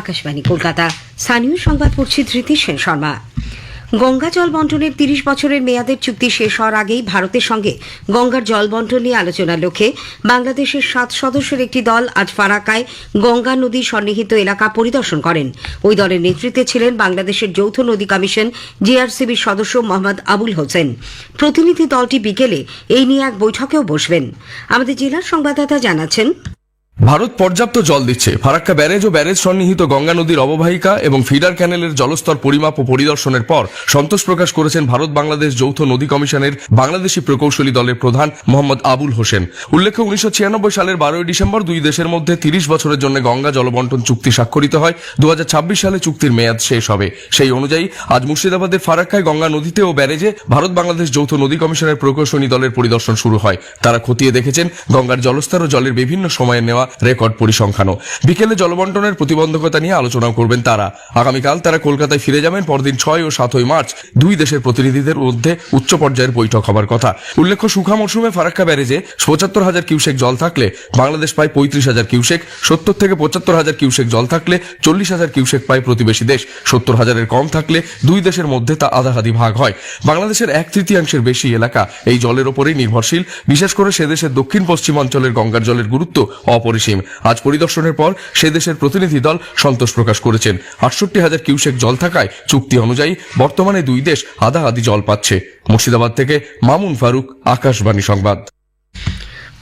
আকাশবাণী, কলকাতা। স্থানীয় সংবাদ পড়ছি ধৃতি সেন শর্মা। গঙ্গা জল বন্টনের তিরিশ বছরের মেয়াদের চুক্তি শেষ হওয়ার আগেই ভারতের সঙ্গে গঙ্গার জল বন্টন নিয়ে আলোচনার লক্ষ্যে বাংলাদেশের সাত সদস্যের একটি দল আজ ফারাকায় গঙ্গা নদী সন্নিহিত এলাকা পরিদর্শন করেন। ওই দলের নেতৃত্বে ছিলেন বাংলাদেশের যৌথ নদী কমিশন জিআরসিবির সদস্য মোহাম্মদ আবুল হোসেন। প্রতিনিধি দলটি বিকেলে এই নিয়ে এক বৈঠকেও বসবেন। আমাদের জেলার সংবাদদাতা জানাচ্ছেন ভারত পর্যাপ্ত জল দিচ্ছে। ফারাক্কা ব্যারেজ ও ব্যারেজ সন্নিহিত গঙ্গা নদীর অববাহিকা এবং ফিডার ক্যানেলের জলস্তর পরিমাপ ও পরিদর্শনের পর সন্তোষ প্রকাশ করেছেন ভারত বাংলাদেশ যৌথ নদী কমিশনের বাংলাদেশি প্রকৌশলী দলের প্রধান মোহাম্মদ আবুল হোসেন। উল্লেখ্য, উনিশশো ছিয়ানব্বই সালের বারোই ডিসেম্বর দুই দেশের মধ্যে তিরিশ বছরের জন্য গঙ্গা জলবন্টন চুক্তি স্বাক্ষরিত হয়। দু হাজার ছাব্বিশ সালে চুক্তির মেয়াদ শেষ হবে। সেই অনুযায়ী আজ মুর্শিদাবাদের ফারাক্কায় গঙ্গা নদীতে ও ব্যারেজে ভারত বাংলাদেশ যৌথ নদী কমিশনের প্রকৌশলী দলের পরিদর্শন শুরু হয়। তারা খতিয়ে দেখেছেন, গঙ্গার জলস্তর ও জলের বিভিন্ন সময়ে নেওয়া রেকর্ড পরিসংখ্যানও। বিকেলে জলবন্টনের প্রতিবন্ধকতা নিয়ে আলোচনা করবেন তারা। আগামীকাল তারা কলকাতায় ফিরে যাবেন, পরদিন ছয় ও সাতই মার্চ, দুই দেশের প্রতিনিধিদের মধ্যে উচ্চ পর্যায়ের বৈঠক হবার কথা। উল্লেখ্য, সুখা মৌসুমে ফারাক্কা ব্যারেজে পঁচাত্তর হাজার কিউসেক জল থাকলে বাংলাদেশ পায় পঁয়ত্রিশ হাজার কিউসেক, সত্তর থেকে পঁচাত্তর হাজার কিউসেক জল থাকলে চল্লিশ হাজার কিউসেক পায় প্রতিবেশী দেশ, সত্তর হাজারের কম থাকলে দুই দেশের মধ্যে তা আধাহাদি ভাগ হয়। বাংলাদেশের এক তৃতীয়াংশের বেশি এলাকা এই জলের ওপরেই নির্ভরশীল। বিশেষ করে সে দেশের দক্ষিণ পশ্চিমাঞ্চলের গঙ্গার জলের গুরুত্ব অপরিসীম আজ পরিদর্শনের পর সে দেশের প্রতিনিধি দল সন্তোষ প্রকাশ করেছেন। আটষট্টি হাজার কিউসেক জল থাকায় চুক্তি অনুযায়ী বর্তমানে দুই দেশ আধা আদি জল পাচ্ছে। মুর্শিদাবাদ থেকে মামুন ফারুক, আকাশবাণী সংবাদ।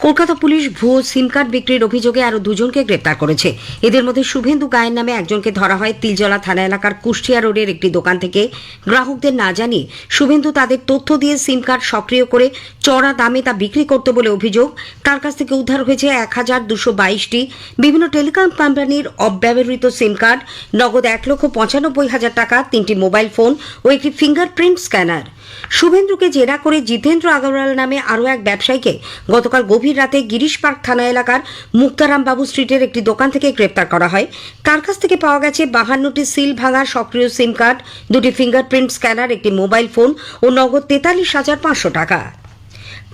কলকাতা পুলিশ ভুয়ো সিম কার্ড বিক্রির অভিযোগে আরও দুজনকে গ্রেপ্তার করেছে। এদের মধ্যে শুভেন্দু গায়ের নামে একজনকে ধরা হয় তিলজলা থানা এলাকার কুষ্টিয়া রোডের একটি দোকান থেকে। গ্রাহকদের না জানিয়ে শুভেন্দু তাদের তথ্য দিয়ে সিম কার্ড সক্রিয় করে চড়া দামে তা বিক্রি করত বলে অভিযোগ। তার কাছ থেকে উদ্ধার হয়েছে এক হাজার দুশো বাইশটি। বিভিন্ন টেলিকম কোম্পানির অব্যবহৃত সিম কার্ড, নগদ এক লক্ষ পঁচানব্বই হাজার টাকা, তিনটি মোবাইল ফোন ও একটি ফিঙ্গারপ্রিন্ট স্ক্যানার। শুভেন্দুকে জেরা করে জিতেন্দ্র আগরওয়াল নামে আরও এক ব্যবসায়ীকে গতকাল গভীর রাতে গিরিশ পার্ক থানা এলাকার মুক্তারাম বাবু স্ট্রিটের একটি দোকান থেকে গ্রেপ্তার করা হয়। তার কাছ থেকে পাওয়া গেছে বাহান্নটি সিল ভাঙা সক্রিয় সিম কার্ড, দুটি ফিঙ্গারপ্রিন্ট স্ক্যানার, একটি মোবাইল ফোন ও নগদ তেতাল্লিশ হাজার পাঁচশো টাকা।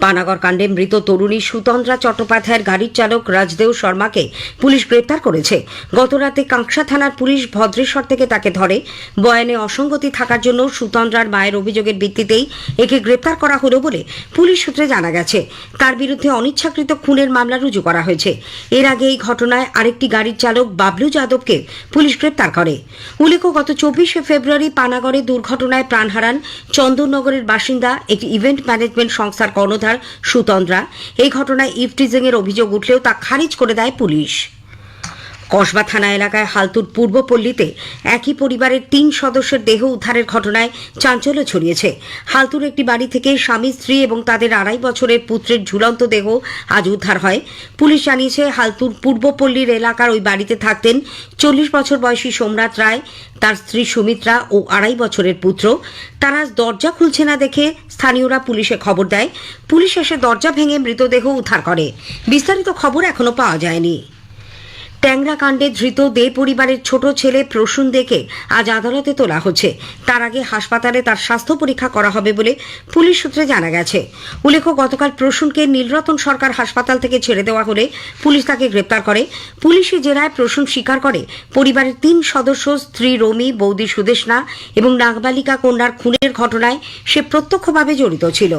পানাগড় কাণ্ডে মৃত তরুণী সুতন্দ্রা চট্টোপাধ্যায়ের গাড়ির চালক রাজদেও শর্মাকে পুলিশ গ্রেপ্তার করেছে। গতরাতে কাঁকসা থানার পুলিশ ভদ্রেশ্বর থেকে তাকে ধরে। বয়ানে অসঙ্গতি থাকার জন্য সুতন্দ্রার মায়ের অভিযোগের ভিত্তিতেই একে গ্রেপ্তার করা হলো বলে পুলিশ সূত্রে জানা গেছে। তার বিরুদ্ধে অনিচ্ছাকৃত খুনের মামলা রুজু করা হয়েছে। এর আগে এই ঘটনায় আরেকটি গাড়ির চালক বাবলু যাদবকে পুলিশ গ্রেপ্তার করে। উল্লেখ্য, গত চব্বিশে ফেব্রুয়ারি পানাগড়ে দুর্ঘটনায় প্রাণ হারান চন্দননগরের বাসিন্দা, একটি ইভেন্ট ম্যানেজমেন্ট সংস্থার কর্ণধার সুতন্দ্রা। এই ঘটনায় ইফটিজিং এর অভিযোগ উঠলেও তা খারিজ করে দেয় পুলিশ। কসবা থানা এলাকায় হালতুর পূর্বপল্লীতে একই পরিবারের তিন সদস্যের দেহ উদ্ধারের ঘটনায় চাঞ্চল্য ছড়িয়েছে। হালতুর একটি বাড়ি থেকে স্বামী, স্ত্রী এবং তাদের আড়াই বছরের পুত্রের ঝুলন্ত দেহ আজ উদ্ধার হয়। পুলিশ জানিয়েছে, হালতুর পূর্বপল্লীর এলাকার ওই বাড়িতে থাকতেন চল্লিশ বছর বয়সী সোমনাথ রায়, তার স্ত্রী সুমিত্রা ও আড়াই বছরের পুত্র। তারা দরজা খুলছে না দেখে স্থানীয়রা পুলিশে খবর দেয়। পুলিশ এসে দরজা ভেঙে মৃতদেহ উদ্ধার করে। বিস্তারিত খবর এখনও পাওয়া যায়নি। ট্যাংরা কাণ্ডে ধৃত দে পরিবারের ছোট ছেলে প্রসূন দেকে আজ আদালতে তোলা হচ্ছে। তার আগে হাসপাতালে তার স্বাস্থ্য পরীক্ষা করা হবে বলে পুলিশ সূত্রে জানা গেছে। উল্লেখ্য, গতকাল প্রসূনকে নীলরতন সরকার হাসপাতাল থেকে ছেড়ে দেওয়া হলে পুলিশ তাকে গ্রেপ্তার করে। পুলিশি জেরায় প্রসূন স্বীকার করে, পরিবারের তিন সদস্য স্ত্রী রমি, বৌদি সুদেশনা এবং নাগবালিকা কন্যার খুনের ঘটনায় সে প্রত্যক্ষভাবে জড়িত ছিল।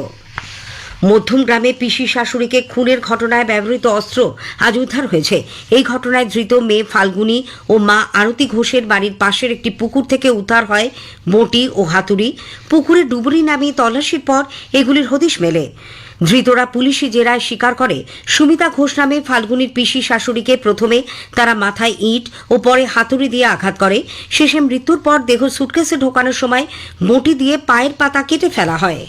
মধ্যম গ্রামে পিসি শাশুড়িকে খুনের ঘটনায় ব্যবহৃত অস্ত্র আজ উদ্ধার হয়েছে। এই ঘটনায় ধৃত মেয়ে ফাল্গুনি ও মা আরতি ঘোষের বাড়ির পাশের একটি পুকুর থেকে উদ্ধার হয় বটি ও হাতুড়ি। পুকুরে ডুবুরি নামিয়ে তল্লাশির পর এগুলির হদিশ মেলে। ধৃতরা পুলিশি জেরায় স্বীকার করে। সুমিতা ঘোষ নামে ফাল্গুনির পিসি শাশুড়িকে প্রথমে তারা মাথায় ইট ও পরে হাতুড়ি দিয়ে আঘাত করে। শেষে মৃত্যুর পর দেহ সুটকেসে ঢোকানোর সময় বটি দিয়ে পায়ের পাতা কেটে ফেলা হয়।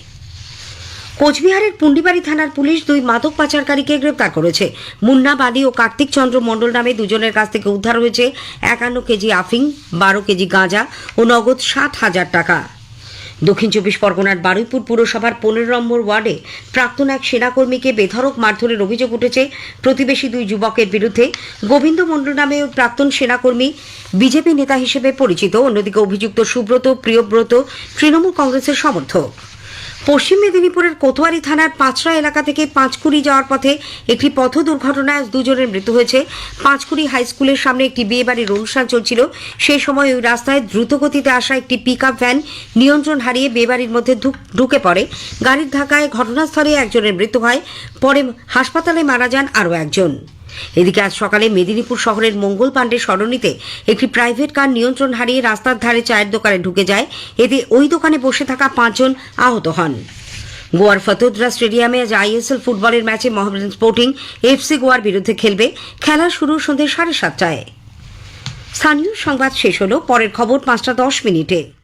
কোচবিহারের পুন্ডিবাড়ি থানার পুলিশ দুই মাদক পাচারকারীকে গ্রেপ্তার করেছে। মুন্না বাদী ও কার্তিক চন্দ্র মণ্ডল নামে দুজনের কাছ থেকে উদ্ধার হয়েছে একান্ন কেজি আফিং বারো কেজি গাঁজা ও নগদ সাত হাজার টাকা। দক্ষিণ চব্বিশ পরগনার বারুইপুর পুরসভার পনেরো নম্বর ওয়ার্ডে প্রাক্তন এক সেনাকর্মীকে বেধড়ক মারধরের অভিযোগ উঠেছে। প্রতিবেশী দুই যুবকের বিরুদ্ধে গোবিন্দ মণ্ডল নামে ওই প্রাক্তন সেনাকর্মী বিজেপি নেতা হিসেবে পরিচিত। অন্যদিকে অভিযুক্ত সুব্রত, প্রিয়ব্রত, তৃণমূল কংগ্রেসের সমর্থক। পশ্চিম মেদিনীপুরের কোতোয়ারি থানার পাঁচরা এলাকা থেকে পাঁচকুড়ি যাওয়ার পথে একটি পথ দুর্ঘটনায় দুজনের মৃত্যু হয়েছে। পাঁচকুড়ি হাই স্কুলের সামনে একটি বিয়ে বাড়ির অনুষ্ঠান চলছিল। সেই সময় ওই রাস্তায় দ্রুতগতিতে আসা একটি পিক ভ্যান নিয়ন্ত্রণ হারিয়ে বিয়েবাড়ির মধ্যে ঢুক- ঢুকে পড়ে। গাড়ির ধাক্কায় ঘটনাস্থলে একজনের মৃত্যু হয়। পরে হাসপাতালে মারা যান আরও একজন। এদিকে আজ সকালে মেদিনীপুর শহরের মঙ্গল পাণ্ডে সরণিতে একটি প্রাইভেট কার নিয়ন্ত্রণ হারিয়ে রাস্তার ধারে চায়ের দোকানে ঢুকে যায়। এতে ওই দোকানে বসে থাকা পাঁচজন আহত হন। গোয়ার ফতোদ্রা স্টেডিয়ামে আজ আইএসএল ফুটবলের ম্যাচে মোহামেডান স্পোর্টিং এফসি গোয়ার বিরুদ্ধে খেলবে। খেলা শুরু সন্ধ্যে সাড়ে সাতটায়। স্থানীয় সংবাদ শেষ হলো, পরের খবর পাঁচটা দশ মিনিটে।